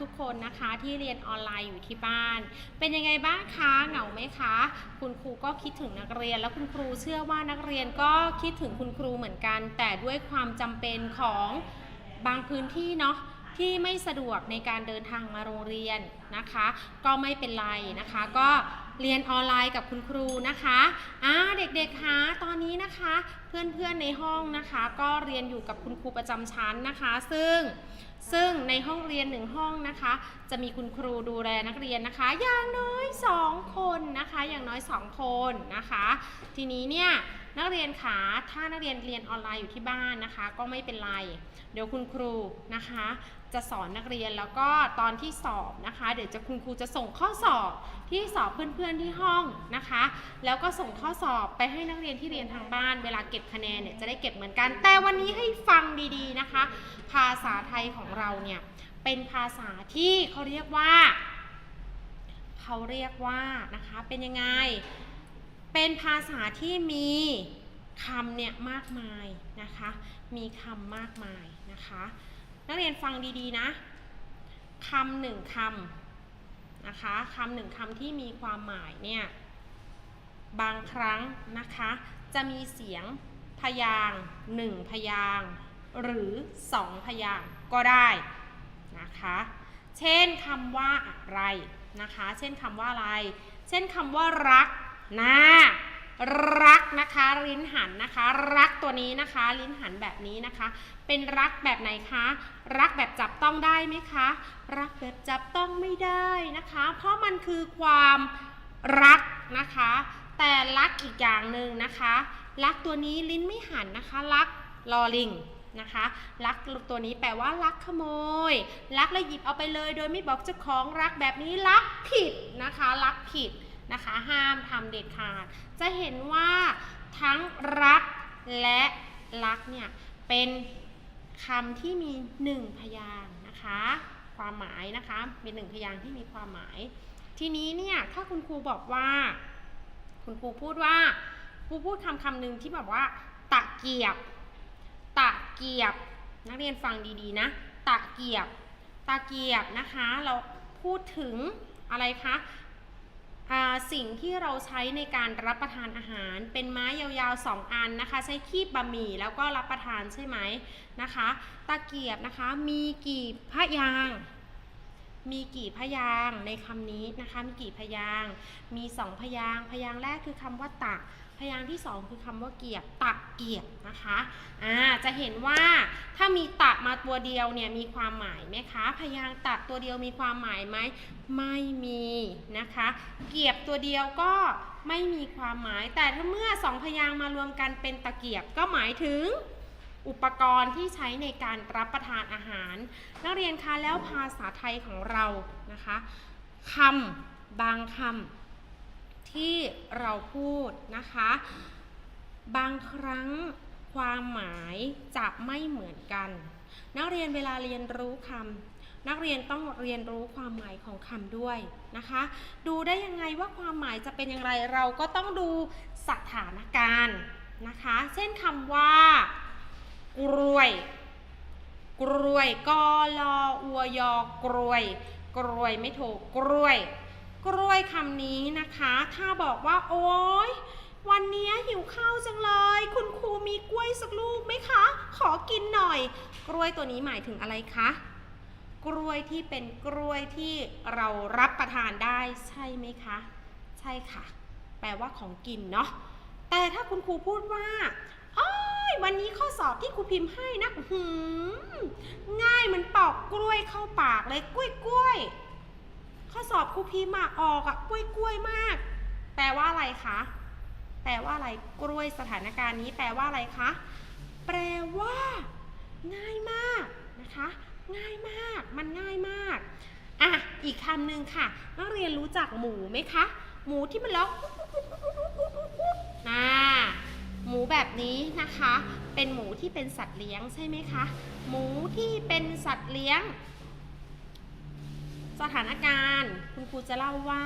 ทุกคนนะคะที่เรียนออนไลน์อยู่ที่บ้าน เป็นยังไงบ้างคะเหงาไหมคะ คุณครูก็คิดถึงนักเรียน แล้วคุณครูเชื่อว่านักเรียนก็คิดถึงคุณครูเหมือนกัน แต่ด้วยความจำเป็นของบางพื้นที่เนาะที่ไม่สะดวกในการเดินทางมาโรงเรียนนะคะ ก็ไม่เป็นไรนะคะ ก็ เรียนออนไลน์กับคุณครูนะคะอ่าเด็กๆคะตอนนี้นะคะ เพื่อนๆในห้องนะคะ ก็เรียนอยู่กับคุณครูประจำชั้นนะคะ ซึ่งซึ่งในห้องเรียนหนึ่งห้องนะคะ จะมีคุณครูดูแลนักเรียนนะคะ อย่างน้อยสองคนนะคะ อย่างน้อยสองคนนะคะ ทีนี้เนี่ยนักเรียนขาถ้านักเรียนเรียนออนไลน์อยู่ที่บ้านนะคะ ก็ไม่เป็นไร เดี๋ยวคุณครูนะคะ จะสอนนักเรียนแล้วก็ตอนที่สอบนะคะ เดี๋ยวจะคุณครูจะส่งข้อสอบที่สอบเพื่อนๆที่ห้องนะคะ แล้วก็ส่งข้อสอบไปให้นักเรียนที่เรียนทางบ้าน เวลาเก็บคะแนนเนี่ยจะได้เก็บเหมือนกัน แต่วันนี้ให้ฟังดีๆนะคะ ภาษาไทยของเราเนี่ยเป็นภาษาที่เขาเรียกว่าเขาเรียกว่านะคะเป็นยังไง เป็นภาษาที่มีคำเนี่ยมากมายนะคะ มีคำมากมายนะคะ นักเรียนฟังดีๆนะคำหนึ่งคำนะคะคำหนึ่งคำที่มีความหมายเนี่ยบางครั้งนะคะ จะมีเสียงพยางค์หนึ่งพยางค์หรือสองพยางค์ก็ได้นะคะ เช่นคำว่าอะไรนะคะ เช่นคำว่าอะไร เช่นคำว่ารักนะ รักนะคะลิ้นหันนะคะ รักตัวนี้นะคะ ลิ้นหันแบบนี้นะคะ เป็นรักแบบไหนคะ รักแบบจับต้องได้ไหมคะ รักแบบจับต้องไม่ได้นะคะ เพราะมันคือความรักนะคะ แต่รักอีกอย่างหนึ่งนะคะ รักตัวนี้ลิ้นไม่หันนะคะ รักลอลิงนะคะรักตัวนี้แปลว่ารักขโมยรักแล้วหยิบเอาไปเลย โดยไม่บอกเจ้าของรักแบบนี้รักผิดนะคะรักผิด นะคะ ห้ามทำเด็ดขาด จะเห็นว่าทั้งรักและรักเนี่ยเป็นคำที่มีหนึ่งพยางนะคะ ความหมายนะคะเป็นหนึ่งพยางที่มีความหมาย ทีนี้เนี่ยถ้าคุณครูบอกว่า คุณครูพูดว่าครูพูดคำคำหนึ่งที่แบบว่า ตะเกียบ ตะเกียบ นักเรียนฟังดีๆนะ ตะเกียบ ตะเกียบนะคะ เราพูดถึงอะไรคะ สิ่งที่เราใช้ในการรับประทานอาหาร เป็นไม้ยาวๆ 2 อันนะคะ ใช้คีบบะหมี่แล้วก็รับประทานใช่ไหมนะคะ ตะเกียบนะคะมีกี่พยางมีกี่พยางในคำนี้นะคะ มีกี่พยาง มีสองพยาง พยางแรกคือคำว่าตัก พยางค์ที่สองคือคำว่าเกียบตะเกียบนะคะอ่าจะเห็นว่าถ้ามีตะมาตัวเดียวเนี่ยมีความหมายไหมคะพยางค์ตะตัวเดียวมีความหมายไหมไม่มีนะคะ เกียบตัวเดียวก็ไม่มีความหมาย แต่ถ้าเมื่อสองพยางค์มารวมกันเป็นตะเกียบก็หมายถึงอุปกรณ์ที่ใช้ในการรับประทานอาหาร นักเรียนคะแล้วภาษาไทยของเรานะคะคำบางคำ ที่เราพูดนะคะ บางครั้งความหมายจะไม่เหมือนกัน นักเรียนเวลาเรียนรู้คำนักเรียนต้องเรียนรู้ความหมายของคำด้วยนะคะ ดูได้ยังไงว่าความหมายจะเป็นอย่างไรเราก็ต้องดูสถานการณ์นะคะ เช่นคำว่ากล้วยกล้วยกอลออัวยอกล้วยกล้วยไม่ถูกกล้วย กล้วยคำนี้นะคะ ถ้าบอกว่า โอ๊ย วันนี้หิวข้าวจังเลย คุณครูมีกล้วยสักลูกไหมคะ ขอกินหน่อย กล้วยตัวนี้หมายถึงอะไรคะ กล้วยที่เป็นกล้วยที่เรารับประทานได้ใช่ไหมคะ ใช่ค่ะ แปลว่าของกินเนาะ แต่ถ้าคุณครูพูดว่าอ้อยวันนี้ข้อสอบที่ครูพิมพ์ให้นะหือง่ายเหมันปอกกล้วยเข้าปากเลยกล้วยกล้วยข้อสอบ ครูพิมพ์อออกอะกล้วยกล้วยมาก แปลว่าอะไรคะ แปลว่าอะไรกล้วยสถานการณ์นี้ แปลว่าอะไรคะ แปลว่า ง่ายมากนะคะ ง่ายมาก มันง่ายมากอะอีกคำหนึ่งค่ะ นักเรียนรู้จักหมูไหมคะ หมูที่มันร้องน่าหมูแบบนี้นะคะ เป็นหมูที่เป็นสัตว์เลี้ยงใช่ไหมคะ หมูที่เป็นสัตว์เลี้ยง สถานการณ์คุณครูจะเล่าว่า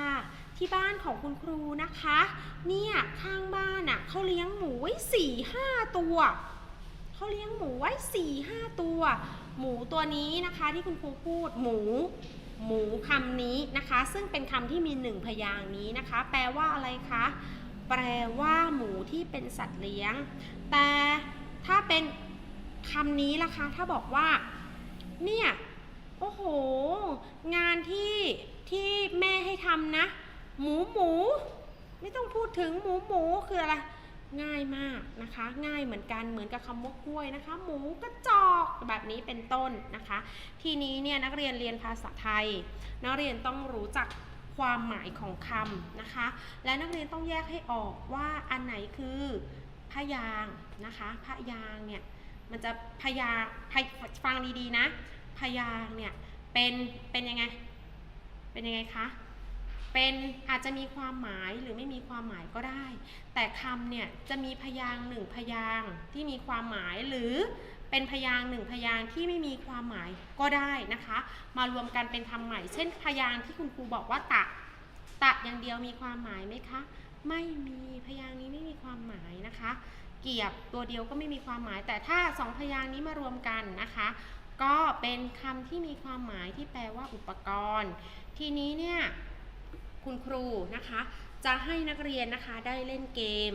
ที่บ้านของคุณครูนะคะ เนี่ยข้างบ้านอะเขาเลี้ยงหมูไว้สี่ห้าตัวเขาเลี้ยงหมูไว้4ี่ห้าตัว หมูตัวนี้นะคะที่คุณครูพูดหมู หมูคำนี้นะคะ ซึ่งเป็นคำที่มีหนึ่งพยางนี้นะคะ แปลว่าอะไรคะ แปลว่าหมูที่เป็นสัตว์เลี้ยง แต่ถ้าเป็นคำนี้ล่ะคะ ถ้าบอกว่า เนี่ย โอ้โห งานที่ที่แม่ให้ทำนะ หมูหมู ไม่ต้องพูดถึงหมูหมูคืออะไร ง่ายมากนะคะ ง่ายเหมือนกันเหมือนกับคำว่ากล้วยนะคะ หมูกระจอกแบบนี้เป็นต้นนะคะ ทีนี้เนี่ยนักเรียนเรียนภาษาไทย นักเรียนต้องรู้จักความหมายของคำนะคะ และนักเรียนต้องแยกให้ออกว่าอันไหนคือพยางนะคะพยางเนี่ยมันจะพยางฟังดีๆนะ พยางเนี่ยเป็นเป็นยังไง เป็นยังไงคะ เป็นอาจจะมีความหมายหรือไม่มีความหมายก็ได้ แต่คำเนี่ยจะมีพยางหนึ่งพยางที่มีความหมายหรือเป็นพยางหนึ่งพยางที่ไม่มีความหมายก็ได้นะคะ มารวมกันเป็นคำใหม่ เช่นพยางที่คุณครูบอกว่าตะ ตะอย่างเดียวมีความหมายไหมคะ ไม่มีพยางนี้ไม่มีความหมายนะคะ เกียบตัวเดียวก็ไม่มีความหมาย แต่ถ้าสองพยางนี้มารวมกันนะคะ ก็เป็นคำที่มีความหมายที่แปลว่าอุปกรณ์ ทีนี้เนี่ยคุณครูนะคะ จะให้นักเรียนนะคะได้เล่นเกม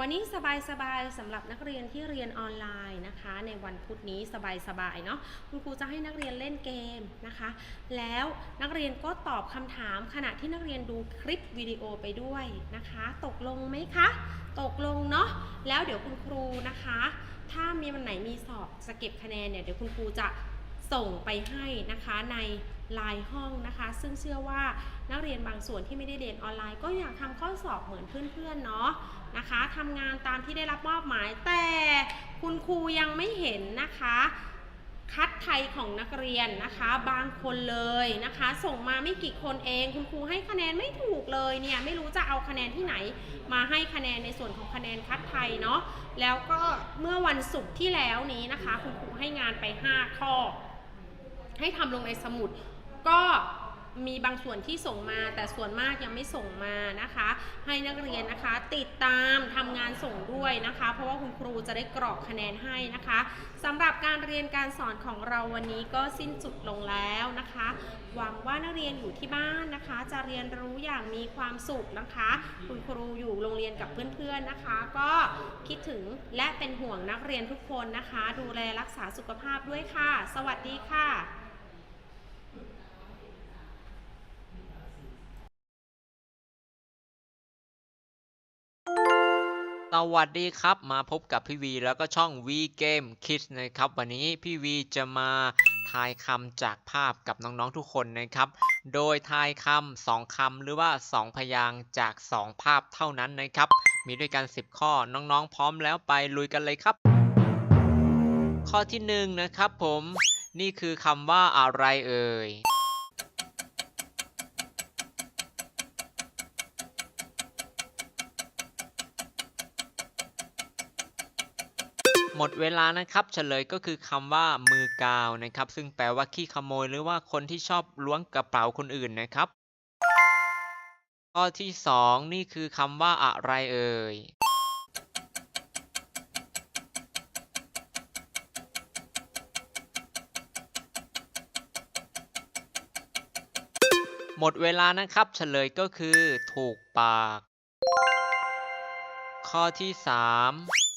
วันนี้สบายๆสำหรับนักเรียนที่เรียนออนไลน์นะคะ ในวันพุธนี้สบายๆเนาะคุณครูจะให้นักเรียนเล่นเกมนะคะ แล้วนักเรียนก็ตอบคำถามขณะที่นักเรียนดูคลิปวิดีโอไปด้วยนะคะ ตกลงไหมคะ ตกลงเนาะแล้วเดี๋ยวคุณครูนะคะ ถ้ามีวันไหนมีสอบจะเก็บคะแนนเนี่ยเดี๋ยวคุณครูจะส่งไปให้นะคะในไลน์ห้องนะคะ ซึ่งเชื่อว่านักเรียนบางส่วนที่ไม่ได้เรียนออนไลน์ ก็อยากทำข้อสอบเหมือนเพื่อนๆเนาะนะคะทำงานตามที่ได้รับมอบหมายแต่คุณครูยังไม่เห็นนะคะ คัดไทยของนักเรียนนะคะ บางคนเลยนะคะ ส่งมาไม่กี่คนเอง คุณครูให้คะแนนไม่ถูกเลยเนี่ยไม่รู้จะเอาคะแนนที่ไหน มาให้คะแนนในส่วนของคะแนนคัดไทยเนาะแล้วก็เมื่อวันศุกร์ที่แล้วนี้นะคะ คุณครูให้งานไป 5 ข้อ ให้ทำลงในสมุดก็ มีบางส่วนที่ส่งมาแต่ส่วนมากยังไม่ส่งมานะคะ ให้นักเรียนนะคะ ติดตามทำงานส่งด้วยนะคะ เพราะว่าคุณครูจะได้กรอกคะแนนให้นะคะสำหรับการเรียนการสอนของเราวันนี้ก็สิ้นสุดลงแล้วนะคะ หวังว่านักเรียนอยู่ที่บ้านนะคะ จะเรียนรู้อย่างมีความสุขนะคะ คุณครูอยู่โรงเรียนกับเพื่อนๆนะคะ ก็คิดถึงและเป็นห่วงนักเรียนทุกคนนะคะ ดูแลรักษาสุขภาพด้วยค่ะ สวัสดีค่ะ วัสดีครับ มาพบกับพี่วีแล้วก็ช่อง V Game Kids นะครับ วันนี้พี่วีจะมาทายคำจากภาพกับน้องๆทุกคนนะครับ โดยทายคำสองคำหรือว่า 2 พยางจาก 2 ภาพเท่านั้นนะครับ มีด้วยกัน 10 ข้อน้องๆ พร้อมแล้วไปลุยกันเลยครับ ข้อที่1นงนะครับผมนี่คือคำว่าอะไรเอ่ย หมดเวลานะครับ เฉลยก็คือคำว่ามือกาวนะครับ ซึ่งแปลว่าขี้ขโมยหรือว่าคนที่ชอบล้วงกระเป๋าคนอื่นนะครับ ข้อที่ 2 นี่คือคำว่าอะไรเอ่ยหมดเวลานะครับ เฉลยก็คือถูกปาก ข้อที่ 3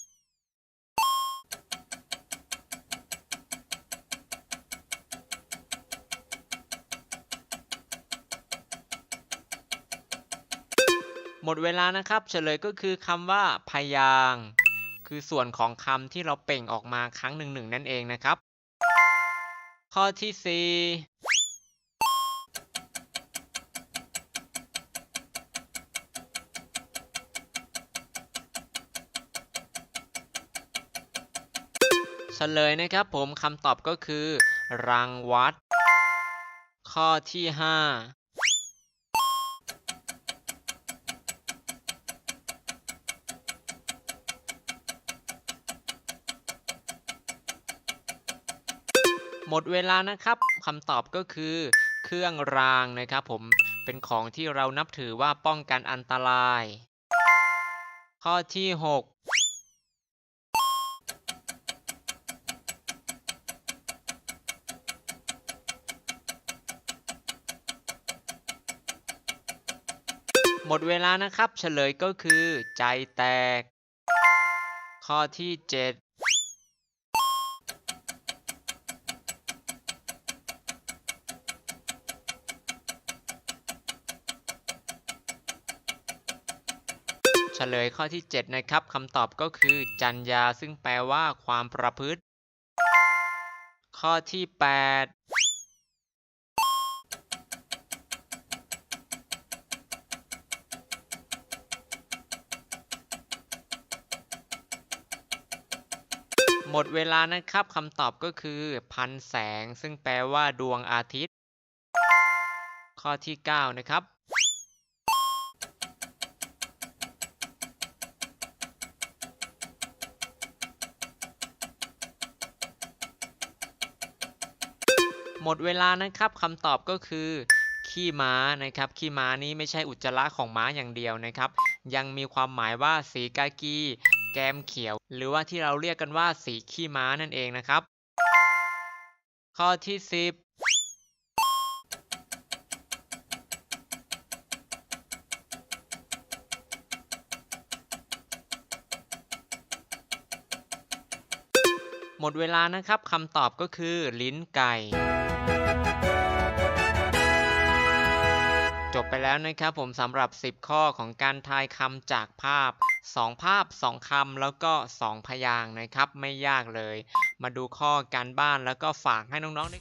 หมดเวลานะครับเฉลยก็คือคำว่าพยางคือส่วนของคำที่เราเป่งออกมาครั้งหนึ่งหนึ่งนั่นเองนะครับ ข้อที่ 4 เฉลยนะครับผมคำตอบก็คือ รังวัด ข้อที่ 5 หมดเวลานะครับคำตอบก็คือ เครื่องรางนะครับผมเป็นของที่เรานับถือว่าป้องกันอันตราย ข้อที่ 6มดเวลานะครับ เฉลยก็คือใจแตก ข้อที่ 7 ฉลยข้อที่ 7 นะครับคำตอบก็คือ จัญญาซึ่งแปลว่าความประพฤติ ข้อที่ 8หมดเวลานะครับคำตอบก็คือ พันแสง ซึ่งแปลว่าดวงอาทิตย์ ข้อที่ 9 นะครับ ห มดเวลานะครับคำตอบก็คือขี้ม้านะครับ ขี้ม้านี้ไม่ใช่อุจจาระของม้าอย่างเดียวนะครับ ยังมีความหมายว่าสีกากี แก้มเขียว หรือว่าที่เราเรียกกันว่าสีขี้ม้านั่นเองนะครับ ข้อที่ 10หมดเวลานะครับคำตอบก็คือลิ้นไก่ จบไปแล้วนะครับผมสำหรับ 10 ข้อของการทายคำจากภาพ 2 ภาพ 2คำแล้วก็ 2 พยางค์นะครับ ไม่ยากเลย มาดูข้อการบ้านแล้วก็ฝากให้น้องๆได้